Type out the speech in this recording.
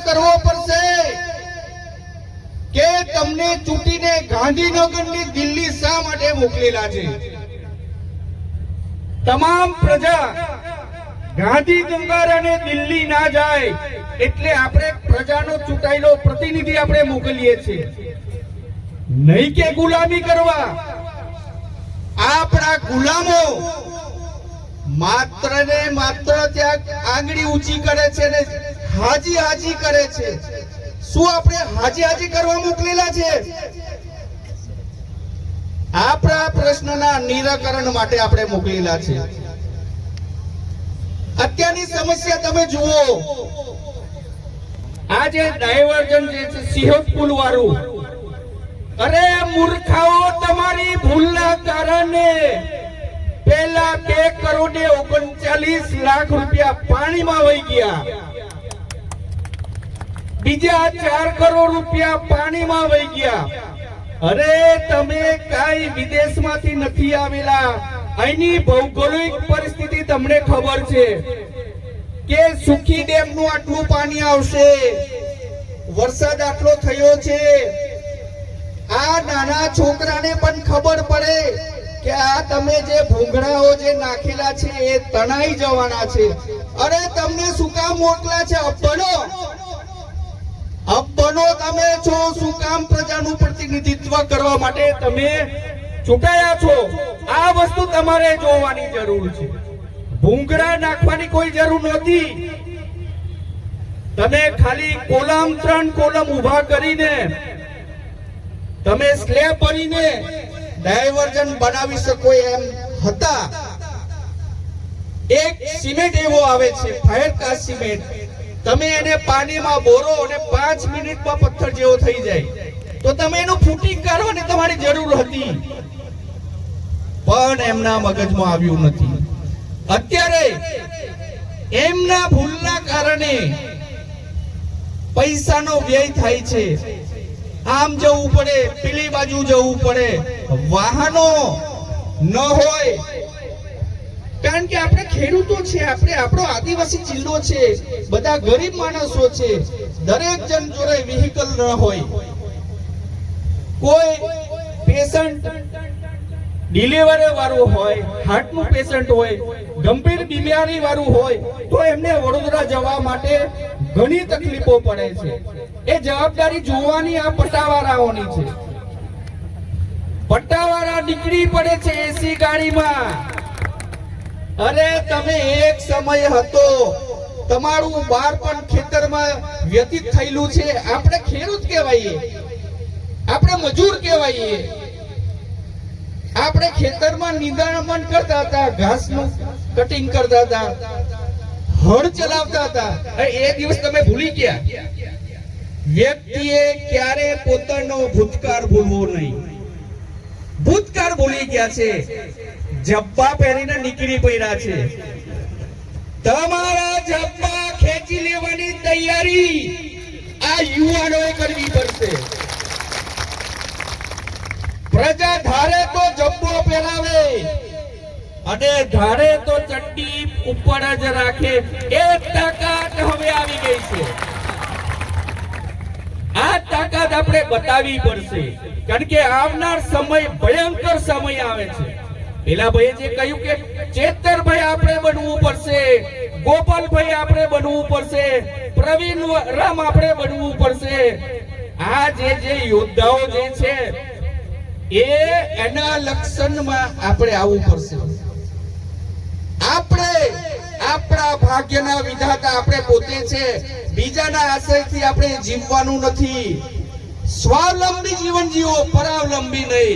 કરવો પડશે કે તમને ચૂંટીને ગાંધીનગરની દિલ્હી શા માટે મોકલેલા છે? તમામ પ્રજા ગાંધીનગર અને દિલ્હી ના જાય એટલે આપણે પ્રજાનો ચૂંટાયેલો પ્રતિનિધિ આપણે મોકલીએ છીએ. નહીં કે ગુલામી કરવા. આપણા ગુલામો માત્ર ને માત્ર ત્યાં આંગળી ઊંચી કરે છે ને હાજી હાજી કરે છે. શું આપણે હાજી હાજી કરવા મોકલેલા છે? આપણા પ્રશ્નના નિરાકરણ માટે આપણે મોકલેલા છે. અત્યારની સમસ્યા તમે જુઓ. આ જે ડાયવર્જન જે છે સિંહદ પુલ વાળું. અરે મૂર્ખાઓ તમારી ભૂલના કારણે. પેલા બે કરોડ ઓગણચાલીસ લાખ રૂપિયા પાણીમાં વહી ગયા. બીજા ચાર કરોડ રૂપિયા પાણીમાં વહી ગયા. અરે તમે કઈ વિદેશમાંથી નથી આવેલા. અહીંની ભૌગોલિક પરિસ્થિતિ તમને ખબર છે કે સુખી ડેમનું આટલું પાણી આવશે. વરસાદ આટલો થયો છે. આ નાના છોકરાને પણ ખબર પડે. કે આ તમે જે ભૂંગળાઓ જે નાખેલા છે એ તણાઈ જવાના છે. અરે તમને શું કામ મોકલા છે? અબ્બનો અબ્બનો તમે છો, શું કામ પ્રજાનું પ્રતિનિધિત્વ કરવા માટે તમે ચૂંટાયા છો? આ વસ્તુ તમારે જોવાની જરૂર છે. ભૂંગળા નાખવાની કોઈ જરૂર નથી તમે ખાલી કોલમ ત્રણ કોલમ ઊભા કરીને, તમે સ્લેબ ભરીને ડાયવર્ઝન બનાવી શકો એમ હતા. એક સિમેન્ટ એવો આવે છે, ફાયર કાસ્ટ સિમેન્ટ. તમે એને પાણીમાં બોરો અને પાંચ મિનિટમાં પથ્થર જેવો થઈ જાય. તો તમે એનું ફૂટિંગ કરવાની તમારી જરૂર હતી. પણ એમના મગજમાં આવ્યું નથી. અત્યારે એમના ભૂલના કારણે પૈસાનો વ્યય થાય છે. આમ જવું પડે, પેલી બાજુ જવું પડે. વાહનો ન હોય. કારણ કે આપણે ખેડૂતો છે, આપણે આપણો આદિવાસી જિલ્લો છે, બધા ગરીબ માણસો છે. દરેક જણ જોડે વ્હીકલ ન હોય. કોઈ પેશન્ટ ડિલિવરી વાળું હોય હાર્ટનું પેશન્ટ હોય, ગંભીર બીમારી વાળું હોય, તો એમને વડોદરા જવા માટે ઘણી તકલીફો પડે છે. એ જવાબદારી જોવાની આ પટ્ટાવાળાઓની છે. પટ્ટાવાળા નીકળી પડે છે એસી ગાડીમાં. અરે તમે એક સમય હતો તમારું બાળપણ ખેતરમાં વ્યતીત થયેલું છે. આપણે ખેડૂત કહેવાઈએ. આપણે મજૂર કહેવાઈએ. આપણે ખેતરમાં નિંદામણ કરતા હતા, ઘાસનું કટિંગ કરતા હતા, હળ ચલાવતા હતા. એ દિવસ તમે ભૂલી ગયા. વ્યક્તિએ ક્યારે પોતાનો ભૂતકાળ ભૂલવો નહીં. ભૂતકાળ ભૂલી ગયા છે. જબ્બા પહેરીને નીકળી પડ્યા છે. તમારા જબ્બા ખેંચી લેવાની તૈયારી આ યુવાનોએ કરવી પડશે. પ્રજા ધારે તો જબ્બો પહેરાવે અને ધારે તો ચડ્ડી ઉપર જ રાખે. એ તાકાત હવે આવી ગઈ છે. આ તાકાત આપણે બતાવવી પડશે. કારણ કે આવનાર સમય ભયંકર સમય આવે છે. પેલા ભાઈએ જે કહ્યું કે ચેતરભાઈ આપણે બનવું પડશે, ગોપાલભાઈ આપણે બનવું પડશે, પ્રવીણ રામ આપણે બનવું પડશે. આ જે જે યોદ્ધાઓ જે છે, એ એના લક્ષણમાં આપણે આવવું પડશે. આપણે આપણા ભાગ્યના વિધાતા આપણે પોતે છે. બીજાના આશ્રયથી આપણે જીવવાનું નથી. સ્વાવલંબી જીવન જીવો પરાવલંબી નહીં.